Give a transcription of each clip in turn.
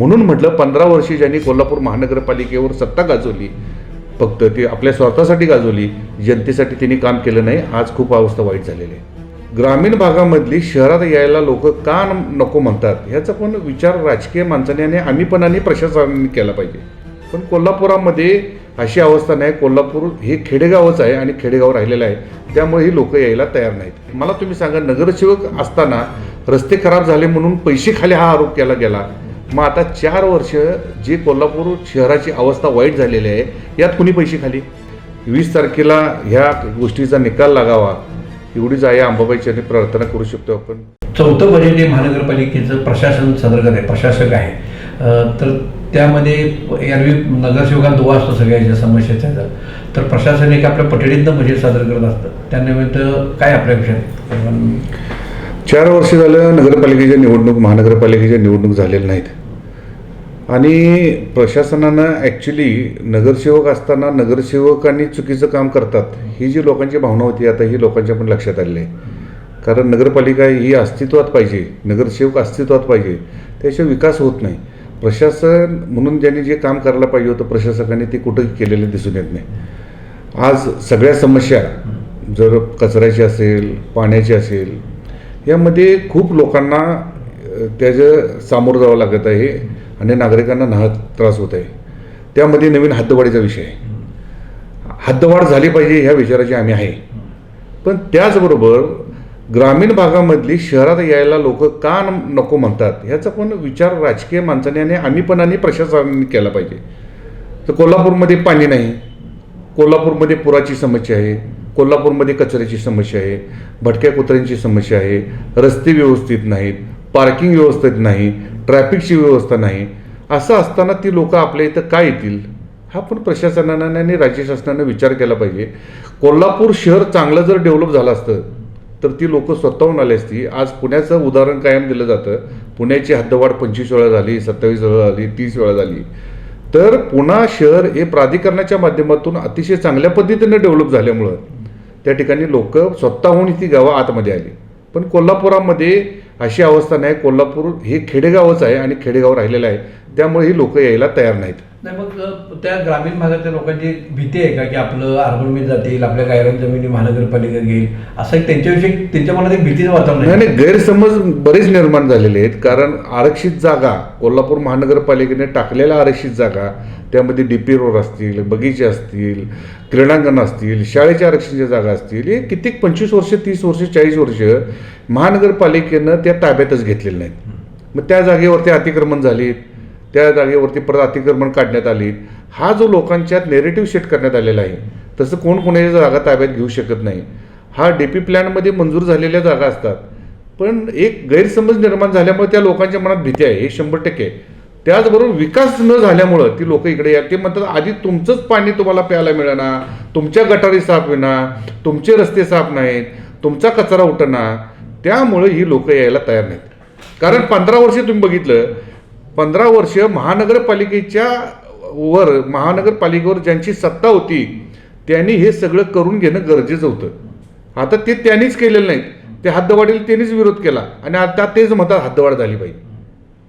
म्हणून म्हटलं पंधरा वर्षी ज्यांनी कोल्हापूर महानगरपालिकेवर सत्ता गाजवली फक्त ती आपल्या स्वार्थासाठी गाजवली जनतेसाठी त्यांनी काम केलं नाही आज खूप अवस्था वाईट झालेली आहे. ग्रामीण भागामधली शहरात यायला लोक का नको म्हणतात? ह्याचा पण विचार राजकीय माणसाने आणि आम्हीपणाने प्रशासनाने केला पाहिजे. पण कोल्हापुरामध्ये अशी अवस्था नाही. कोल्हापूर हे खेडेगावच आहे आणि खेडेगाव राहिलेलं आहे. त्यामुळे ही लोक यायला तयार नाहीत. मला तुम्ही सांगा नगरसेवक असताना रस्ते खराब झाले म्हणून पैसे खाली हा आरोप केला गेला. मग आता चार वर्ष जे कोल्हापूर शहराची अवस्था वाईट झालेली आहे यात कुणी पैसे खाली? वीस तारखेला ह्या गोष्टीचा निकाल लागावा. एवढीच आहे अंबाबाईची प्रार्थना करू शकतो आपण. चौथं बजेट हे महानगरपालिकेचं प्रशासन सदर आहे प्रशासक आहे. तर त्यामध्ये एरवी नगरसेवकांना दुवा असतो सगळ्याच्या समस्याचा तर प्रशासन एक आपल्या पठडीतनं बजेट सादर करत असतं. त्यानिमित्त काय आपल्या विषयात चार वर्ष झालं नगरपालिकेच्या निवडणूक महानगरपालिकेच्या निवडणूक झालेल्या नाहीत. आणि प्रशासनानं ॲक्च्युली नगरसेवक असताना नगरसेवकांनी चुकीचं काम करतात ही जी लोकांची भावना होती आता ही लोकांच्या पण लक्षात आलेली आहे. कारण नगरपालिका ही अस्तित्वात पाहिजे नगरसेवक अस्तित्वात पाहिजे त्याशिवाय विकास होत नाही. प्रशासन म्हणून ज्यांनी जे काम करायला पाहिजे होतं प्रशासकांनी ते कुठंही केलेलं दिसून येत नाही. आज सगळ्या समस्या जर कचऱ्याची असेल पाण्याची असेल यामध्ये खूप लोकांना त्याचं सामोरं जावं लागत आहे. आणि नागरिकांना नाहक त्रास होत आहे. त्यामध्ये नवीन हद्दवाढीचा विषय आहे. हद्दवाढ झाली पाहिजे ह्या विचाराची आम्ही आहे. पण त्याचबरोबर ग्रामीण भागामधली शहरात यायला लोक का नको म्हणतात ह्याचा पण विचार राजकीय माणसाने आणि आम्ही पण आणि प्रशासनाने केला पाहिजे. तर कोल्हापूरमध्ये पाणी नाही. कोल्हापूरमध्ये पुराची समस्या आहे. कोल्हापूरमध्ये कचऱ्याची समस्या आहे. भटक्या कुत्र्यांची समस्या आहे. रस्ते व्यवस्थित नाहीत. पार्किंग व्यवस्थित नाही. ट्रॅफिकची व्यवस्था नाही असं असताना ती लोक आपल्या इथं काय येतील? हा पण प्रशासनानं आणि राज्य शासनानं विचार केला पाहिजे. कोल्हापूर शहर चांगलं जर डेव्हलप झालं असतं तर ती लोकं स्वतःहून आली असती. आज पुण्याचं उदाहरण कायम दिलं जातं. पुण्याची हद्दवाढ पंचवीस वेळा झाली सत्तावीस वेळा झाली तीस वेळा झाली. तर पुणा शहर हे प्राधिकरणाच्या माध्यमातून अतिशय चांगल्या पद्धतीनं डेव्हलप झाल्यामुळं त्या ठिकाणी लोक स्वतःहून ती गावं आतमध्ये आली. पण कोल्हापुरामध्ये अशी अवस्था नाही. कोल्हापूर हे खेडेगावच आहे आणि खेडेगाव राहिलेलं आहे. त्यामुळे ही लोक यायला तयार नाहीत. नाही मग त्या ग्रामीण भागातल्या लोकांची भीती आहे का की आपलं अर्बन जातील आपल्या गायरान जमिनी महानगरपालिका घेईल? असं एक त्यांच्याविषयी त्यांच्या मनात एक भीतीचं वातावरण नाही गैरसमज बरेच निर्माण झालेले आहेत. कारण आरक्षित जागा कोल्हापूर महानगरपालिकेने टाकलेल्या आरक्षित जागा त्यामध्ये डी पी रोड असतील बगीचे असतील क्रीडांगण असतील शाळेच्या आरक्षणाच्या जागा असतील हे कित्येक पंचवीस वर्ष तीस वर्ष चाळीस वर्ष महानगरपालिकेनं त्या ताब्यातच घेतलेल्या नाहीत. मग त्या जागेवरती अतिक्रमण झाली त्या जागेवरती परत अतिक्रमण काढण्यात आली. हा जो लोकांच्यात नेरेटिव्ह सेट करण्यात आलेला आहे तसं कोण कोणाच्या जागा ताब्यात घेऊ शकत नाही. हा डी पी प्लॅनमध्ये मंजूर झालेल्या जागा असतात. पण एक गैरसमज निर्माण झाल्यामुळे त्या लोकांच्या मनात भीती आहे हे शंभर टक्के आहे. त्याचबरोबर विकास न झाल्यामुळं ती लोक इकडे या ते म्हणतात आधी तुमचंच पाणी तुम्हाला प्यायला मिळणार तुमच्या गटारी साफ होणार तुमचे रस्ते साफ नाहीत तुमचा कचरा उठणार त्यामुळे ही लोक यायला तयार नाहीत. कारण पंधरा वर्ष तुम्ही बघितलं पंधरा वर्ष महानगरपालिकेच्या वर महानगरपालिकेवर ज्यांची सत्ता होती त्यांनी हे सगळं करून घेणं गरजेचं होतं. आता ते त्यांनीच केलेलं नाही ते हद्दवाढीला त्यांनीच विरोध केला आणि आता तेच म्हणतात हद्दवाढ झाली पाहिजे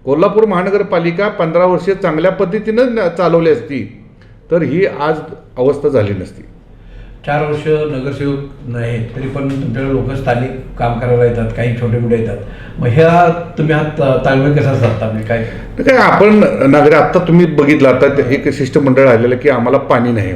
कोल्हापूर महानगरपालिका पंधरा वर्ष चांगल्या पद्धतीनं न- चालवली असती तर ही आज अवस्था झाली नसती. चार वर्ष नगरसेवक नाही तरी पण तुमच्याकडे लोक स्थानिक काम करायला येतात काही छोटे मोठे येतात. मग ह्या तुम्ही हा ता- ताळमेळ कसा साधता? म्हणजे काय? काय आपण नागरिक आत्ता तुम्ही बघितलं आता ते एक शिष्टमंडळ आलेलं की आम्हाला पाणी नाही.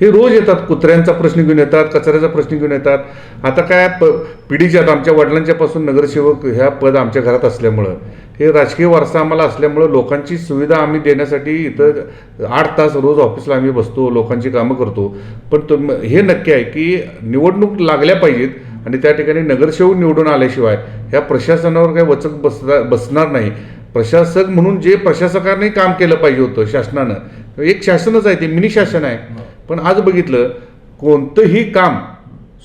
हे रोज येतात कुत्र्यांचा प्रश्न घेऊन येतात कचऱ्याचा प्रश्न घेऊन येतात. आता काय प पिढीच्या आता आमच्या वडिलांच्यापासून नगरसेवक ह्या पद आमच्या घरात असल्यामुळं. हे राजकीय वारसा आम्हाला असल्यामुळं लोकांची सुविधा आम्ही देण्यासाठी इथं आठ तास रोज ऑफिसला आम्ही बसतो लोकांची कामं करतो. पण तुम हे नक्की आहे की निवडणूक लागल्या पाहिजेत आणि त्या ठिकाणी नगरसेवक निवडून आल्याशिवाय ह्या प्रशासनावर काही वचक बसणार बसणार नाही. प्रशासक म्हणून जे प्रशासकाने काम केलं पाहिजे होतं शासनानं एक शासनच आहे ते मिनी शासन आहे. पण आज बघितलं कोणतंही काम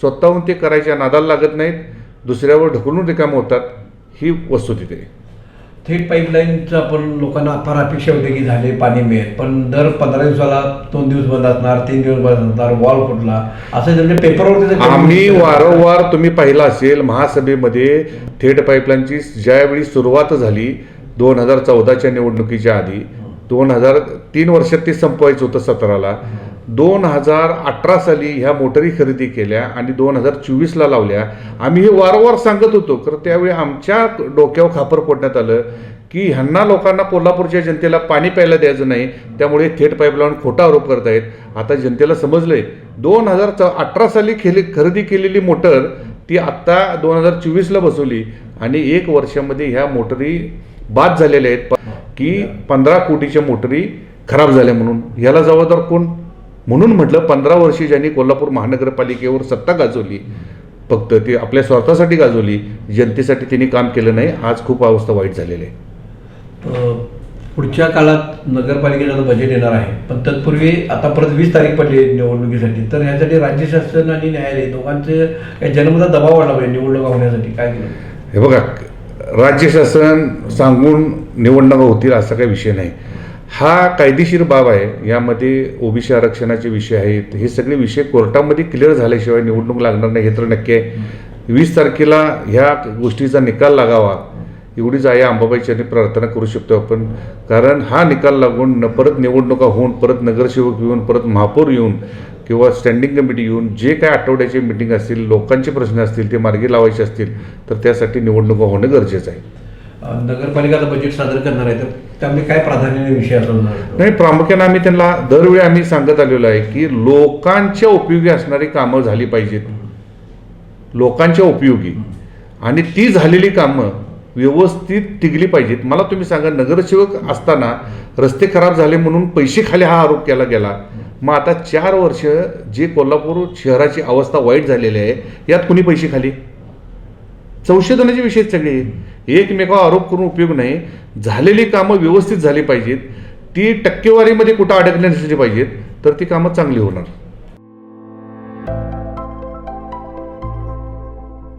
स्वतःहून ते करायच्या नादाला लागत नाहीत दुसऱ्यावर ढकलून रिकामं होतात ही वस्तुस्थिती आहे थेट पाईपलाईनचं आपण लोकांना फार अपेक्षा होते की झाले पाणी मिळेल. पण दर पंधरा दिवसाला दोन दिवस बंद असणार तीन दिवस बंद असणार वॉल फुटला. असं म्हणजे पेपरवरती आम्ही वारंवार तुम्ही पाहिलं असेल महासभेमध्ये थेट पाईपलाईनची ज्यावेळी सुरुवात झाली दोन हजार चौदाच्या निवडणुकीच्या आधी दोन हजार तीन वर्षात ते संपवायचं होतं सतराला. दोन हजार अठरा साली ह्या मोटरी खरेदी केल्या आणि दोन हजार चोवीसला लावल्या. आम्ही हे वारंवार सांगत होतो तर त्यावेळी आमच्या डोक्यावर खापर फोडण्यात आलं की ह्यांना लोकांना कोल्हापूरच्या जनतेला पाणी प्यायला द्यायचं नाही त्यामुळे थेट पाईप लावून खोटा आरोप करत आहेत. आता जनतेला समजलंय दोन हजार च अठरा साली खेली खरेदी केलेली मोटर ती आत्ता दोन हजार चोवीसला बसवली आणि एक वर्षामध्ये ह्या मोटरी बाद झालेल्या आहेत. की पंधरा कोटीच्या मोटरी खराब झाल्या म्हणून. ह्याला जबाबदार कोण? म्हणून म्हटलं पंधरा वर्षी ज्यांनी कोल्हापूर महानगरपालिकेवर सत्ता गाजवली फक्त ती आपल्या स्वार्थासाठी गाजवली जनतेसाठी त्यांनी काम केलं नाही आज खूप अवस्था वाईट झालेली आहे. पुढच्या काळात नगरपालिकेचं बजेट येणार आहे पण तत्पूर्वी आता परत वीस तारीख पडली निवडणुकीसाठी तर ह्यासाठी राज्य शासन आणि न्यायालय दोघांचे काही जनमतात दबाव वाढला पाहिजे निवडणुका होण्यासाठी काय केलं? हे बघा राज्य शासन सांगून निवडणुका होतील असा काही विषय नाही. हा कायदेशीर बाब आहे. यामध्ये ओबीसी आरक्षणाचे विषय आहेत. हे सगळे विषय कोर्टामध्ये क्लिअर झाल्याशिवाय निवडणूक लागणार नाही हे तर नक्की आहे. वीस तारखेला ह्या गोष्टीचा निकाल लागावा. एवढीच आई अंबाबाईची प्रार्थना करू शकतो आपण. कारण हा निकाल लागून न परत निवडणुका होऊन परत नगरसेवक येऊन परत महापौर येऊन किंवा स्टँडिंग कमिटी येऊन जे काय आठवड्याचे मिटिंग असतील लोकांचे प्रश्न असतील ते मार्गी लावायचे असतील तर त्यासाठी निवडणुका होणं गरजेचं आहे. नगरपालिकाचं बजेट सादर करणार आहे तर त्यामध्ये काय प्राधान्याने विषय असणार नाही प्रामुख्याने आम्ही त्यांना दरवेळी आम्ही सांगत आलेलो आहे की लोकांच्या उपयोगी असणारी कामं झाली पाहिजेत. लोकांच्या उपयोगी. आणि ती झालेली कामं व्यवस्थित टिकली पाहिजेत. मला तुम्ही सांगा नगरसेवक असताना रस्ते खराब झाले म्हणून पैसे खाली हा आरोप केला गेला. मग आता चार वर्ष जे कोल्हापूर शहराची अवस्था वाईट झालेली आहे यात कुणी पैसे खाली? संशोधनाचे विषय सगळे. एकमेकावर आरोप करून उपयोग नाही. झालेली कामं व्यवस्थित झाली पाहिजेत. ती टक्केवारीमध्ये कुठं अडकण्यासाठी नसली पाहिजेत तर ती कामं चांगली होणार.